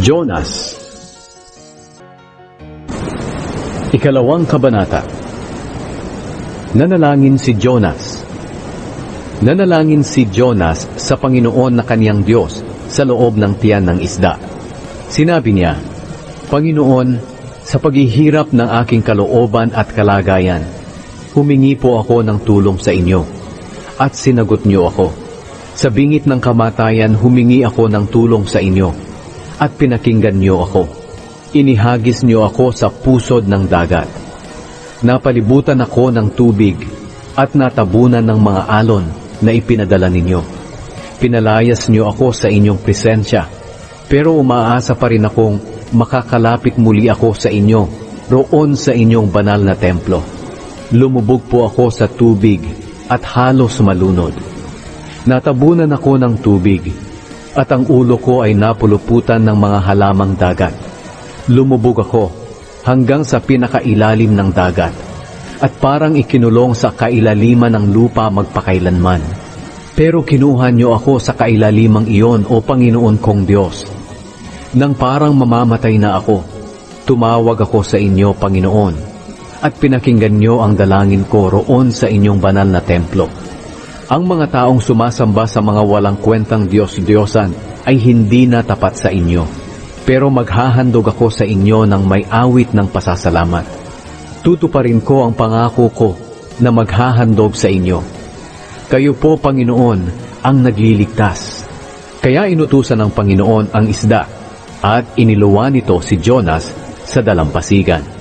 Jonas Ikalawang Kabanata Nanalangin si Jonas Nanalangin si Jonas sa Panginoon na kaniyang Diyos sa loob ng tiyan ng isda. Sinabi niya, Panginoon, sa paghihirap ng aking kalooban at kalagayan, humingi po ako ng tulong sa inyo. At sinagot niyo ako. Sa bingit ng kamatayan, humingi ako ng tulong sa inyo. At pinakinggan niyo ako. Inihagis niyo ako sa pusod ng dagat. Napalibutan ako ng tubig at natabunan ng mga alon na ipinadala ninyo. Pinalayas niyo ako sa inyong presensya, pero umaasa pa rin akong makakalapit muli ako sa inyo, roon sa inyong banal na templo. Lumubog po ako sa tubig at halos malunod. Natabunan ako ng tubig at ang ulo ko ay napuluputan ng mga halamang dagat. Lumubog ako hanggang sa pinakailalim ng dagat at parang ikinulong sa kailaliman ng lupa magpakailanman. Pero kinuha niyo ako sa kailalimang iyon o Panginoon kong Diyos. Nang parang mamamatay na ako, tumawag ako sa inyo, Panginoon, at pinakinggan niyo ang dalangin ko roon sa inyong banal na templo. Ang mga taong sumasamba sa mga walang kwentang Diyos-Diyosan ay hindi na tapat sa inyo. Pero maghahandog ako sa inyo ng may awit ng pasasalamat. Tutuparin ko ang pangako ko na maghahandog sa inyo. Kayo po, Panginoon, ang nagliligtas. Kaya inutusan ng Panginoon ang isda at iniluwa nito si Jonas sa dalampasigan.